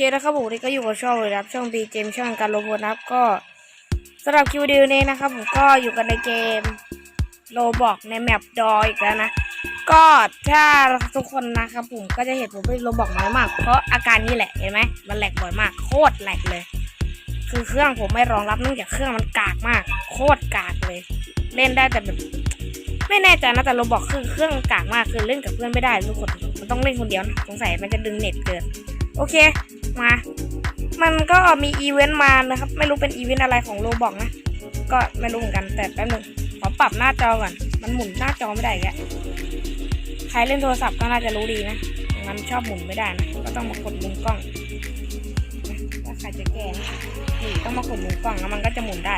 เคนะครับผมวันนี้ก็อยู่กับช่องเลยนะครับช่องบีเกมช่องการลงทุนนะครับก็สำหรับคิวดีนี้นะครับผมก็อยู่กันในเกมโลบอกในแมปดออีกแล้วนะก็ถ้าทุกคนนะครับผมก็จะเห็นผมเป็นโลบอกน้อยมาก เพราะอาการนี้แหละเห็นไหมมันแหลกบ่อยมาก โคตรแหลกเลย คือเครื่องผมไม่รองรับเนื่องจากเครื่องมันกากมาก โคตรกากเลย เล่นได้แต่แบบไม่แน่ใจนะแต่เราบอกคือเครื่องกากมากคือเล่นกับเพื่อนไม่ได้ทุกคนมันต้องเล่นคนเดียวนะสงสัยมันจะดึงเน็ตเกิน โอเค มา มันก็มีอีเวนต์มานะครับ ไม่รู้เป็นอีเวนต์อะไรของโลบอกนะ ก็ไม่รู้เหมือนกัน แต่แป๊บหนึงขอปรับหน้าจอก่อน มันหมุนหน้าจอไม่ได้แกใครเล่นโทรศัพท์ก็น่าจะรู้ดีนะ มันชอบหมุนไม่ได้นะ ก็ต้องมากดมุมกล้องถ้าใครจะแก้นะนี่ต้องมากดมุมกล้องแล้วมันก็จะหมุนได้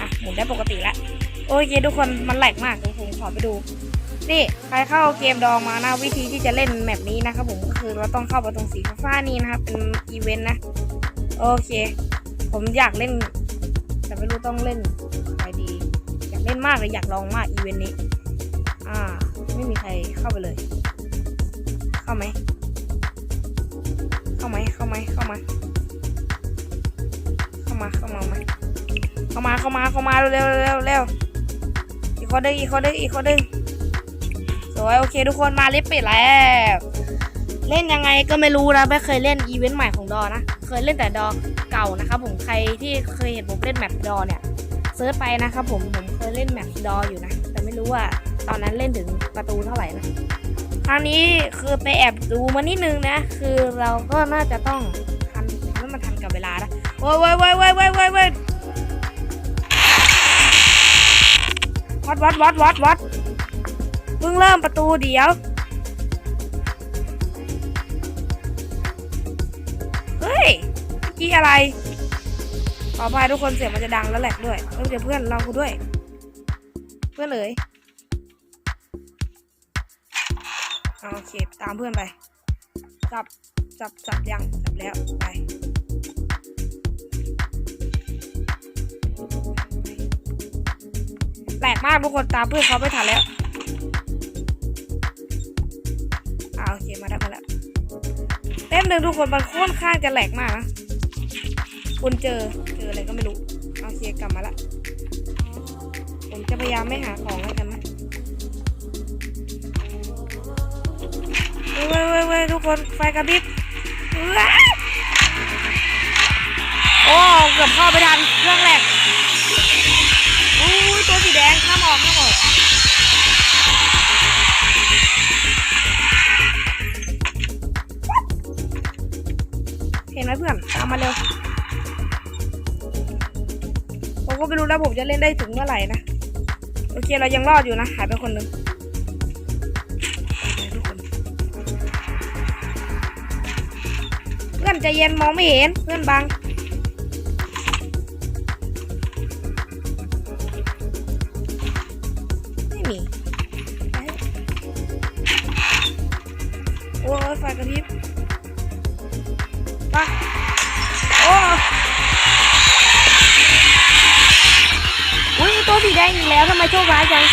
อะ หมุนได้ปกติล้วโอเคทุกคน มันแหลกมากเดี๋ยวผมขอไปดู นี่ใครเข้าเกมดองมานะวิธีที่จะเล่นแมปนี้นะครับผมก็คือเราต้องเข้าไปตรงสีฟ้านี้นะครับเป็นอีเวนต์นะ โอเค ผมอยากเล่น แต่ไม่รู้ต้องเล่นใครดี อยากเล่นมากเลยอยากลองมากอีเวนต์นี้ อ่า ไม่มีใครเข้าไปเลย เข้าไหมเข้าไหมเข้าไหมเข้ามา เข้ามาเข้ามาไหมเข้ามาเข้ามาเข้ามาเร็วเร็วเร็วอีกคนหนึงอีกคนหนึงอีกคนหนึง วยโอเคทุกคนมาลิฟต์ปิดแล้ว เล่นยังไงก็ไม่รู้นะไม่เคยเล่นอีเวนต์ใหม่ของดอนะ เคยเล่นแต่ดอเก่านะครับผมใครที่เคยเห็นผมเล่นแมปดอเนี่ยเซิร์ชไปนะครับผมผมเคยเล่นแมปดออยู่นะ แต่ไม่รู้ว่าตอนนั้นเล่นถึงประตูเท่าไหร่นะครั้งนี้คือไปแอบดูมานิดนึงนะ คือเราก็น่าจะต้องทันทำให้มันทันกับเวลานะโว้ยโว้ยโว้ยโว้ยโว้ยโว้ยโว้ยวัดวัดวัดวัดวัด พิ่งเริ่มประตูเดี๋ยว เฮ้ยเมื่อกี้อะไร ขออภัยทุกคนเสียงมันจะดังแล้วแหลกด้วยเอ้ยเดี๋ยวเพื่อนเรากูด้วย เพื่อนเอ๋ยโอเค ตามเพื่อนไป จับ จับ จับยัง จับแล้ว ไป แปลกมากทุกคนตามเพื่อนเขาไม่ทันแล้ว เคมาได้มาแล้วเต็มหนึ่งทุกคนมันค่อนข้างจะแหลกมากนะคุณเจอเจออะไรก็ไม่รู้โอาเคกลับมาละผมจะพยายามไม่หาของแล้วกันนะเว้ยเว้ยเว้ยทุกคนไฟกระพริบโอ้เกือบเข้าไปทันเครื่องแหลกอุ้ยตัวสีแดงข้ามออกข้ามออก เห็นไหมเพื่อนตามมาเร็วผมก็ไม่รู้แล้วผมจะเล่นได้ถึงเมื่อไหร่นะโอเคเรายังรอดอยู่นะ หายไปคนนึงเพื่อนใจเย็นมองไม่เห็นเพื่อนบัง ตัวสีแดงอีกแล้วทำไมโชคร้ายจัง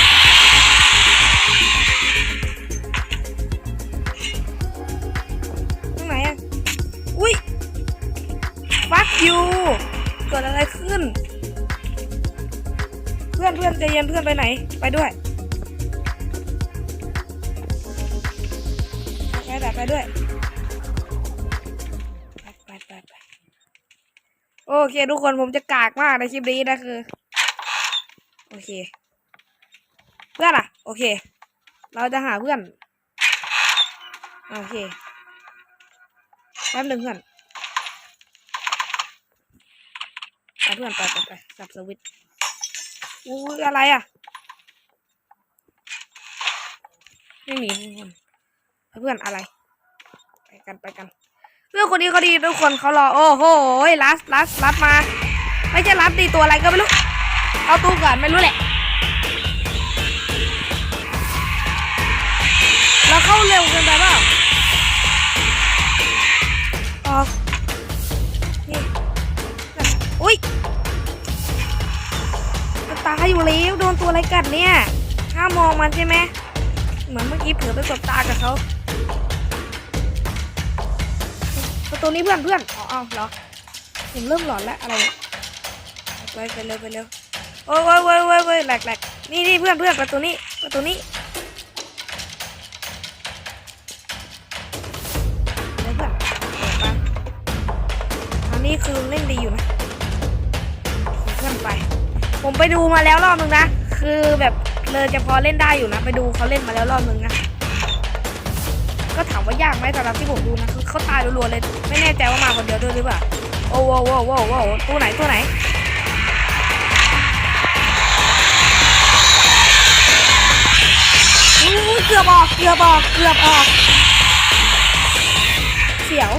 ตรงไหนอะ อุ้ยฟักยูเกิดอะไรขึ้น เพื่อนเพื่อนใจเย็นเพื่อนไปไหน ไปด้วยไปแบบไปด้วยไปไปไปโอเคทุกคนผมจะกากมากในคลิปนี้นะคือ โอเค เพื่อนอะ โอเค เราจะหาเพื่อน โอเคแป๊บหนึ่งเพื่อนไปเพื่อนไปไปไปสับสวิตช์อุ้อะไรอะ ไม่มีทุกคนเพื่อนอะไร ไปกันไปกันเพื่อนคนนี้เขาดีทุกคนเขารอ โอ้โหลัสลัสลัสมา ไม่ใช่ลัสดีตัวอะไรก็ไม่รู้ เอาตู้ก่อนไม่รู้แหละ เราเข้าเร็วเกินไปเปล่าออกนี่อุ้ยจะตายอยู่แล้วโดนตัวอะไรกัดเนี่ยห้ามมองมันใช่ไหมเหมือนเมื่อกี้เผลอไปกดตากับเขาประตูนี้เพื่อนเพื่อนอ๋อเอาเหรอผมเริ่มหลอนแล้วอะไรไปไปเร็วไปเร็ว โอ้ยโอ้ยโอ้ยโอ้ยโอ้ยแหลกแหลกนี่นี่เพื่อนเพื่อนประตูนี้ประตูนี้เร็วเพื่อนเปิดมาอันนี้คือเล่นดีอยู่นะเพื่อนไป ผมไปดูมาแล้วรอบนึงนะ คือแบบเลยจะพอเล่นได้อยู่นะ ไปดูเขาเล่นมาแล้วรอบนึงนะก็ถามว่ายากไหมสำหรับที่ผมดูนะคือเขาตายรัวๆเลย ไม่แน่ใจว่ามาคนเดียวด้วยหรือเปล่าโอ้โหโว้โว้โว้ตัวไหนตัวไหน เกือบออก เกือบออก เกือบออก เสียว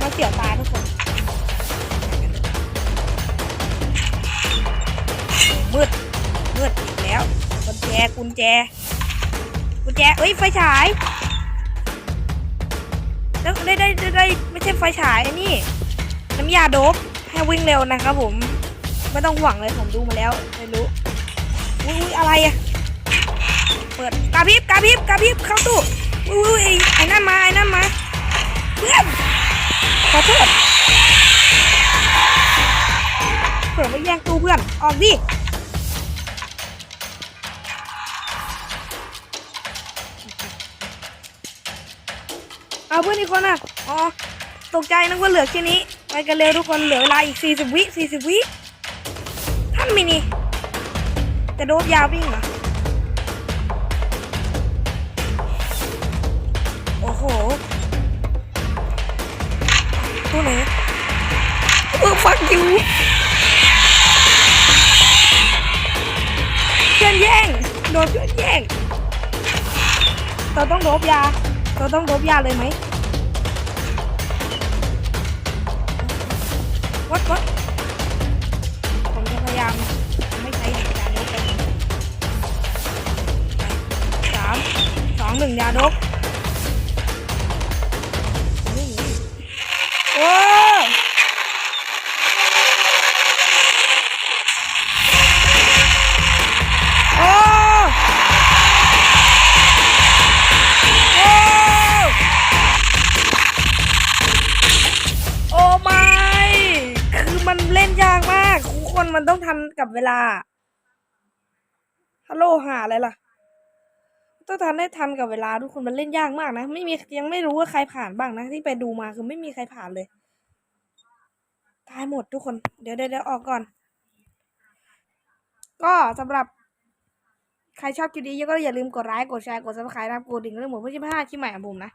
มาเสียวตาทุกคนมืด มืดอีกแล้ว กุญแจ กุญแจ กุญแจ เอ้ย ไฟฉายแล้วได้ได้ได้ได้ไม่ใช่ไฟฉายนี่ น้ำยาโดบให้วิ่งเร็วนะครับผม ไม่ต้องห่วงเลยผมดูมาแล้ว ไม่รู้ อุ้ยอุ๊ยอะไรอะ เปิดกระพริบกระพริบกระพริบเข้าตู้อุ้ยไอ้นั่นมาไอ้นั่นมาเพื่อนขอโทษเผื่อไม่แย่งตู้เพื่อนออกดิเอาเพื่อนอีกคนอะอ๋อตกใจนึกว่าเหลือแค่นี้ไปกันเร็วทุกคนเหลือเวลาอีก 40 วิ40 วิท่านมินี่จะโดบยาววิ่งเหรอ อ้โหตัวไหนเออฟักอยู่เพื่อนแย่งโดนเพื่อนแย่งเราต้องโดบยาเราต้องโดบยาเลยไหมวัดวัดผมจะพยายามไม่ใช้ยาโดบไปสามสองหนึ่งยาดบ อ้โอไม่คือมันเล่นยากมากทุกคนมันต้องทันกับเวลา ฮัลโหลหาอะไรล่ะ ต้องทำได้ทันกับเวลาทุกคนมันเล่นยากมากนะ ไม่มียังไม่รู้ว่าใครผ่านบ้างนะ ที่ไปดูมาคือไม่มีใครผ่านเลย ตายหมดทุกคน เดี๋ยวเดี๋ยวออกก่อน ก็สำหรับใครชอบคลิปนี้ก็อย่าลืมกดไลค์กดแชร์กดซับสไครต์นะคกดดิ่งเรื่องหมดเพื่อที่ไม่าดคลิปใหม่ของผมนะ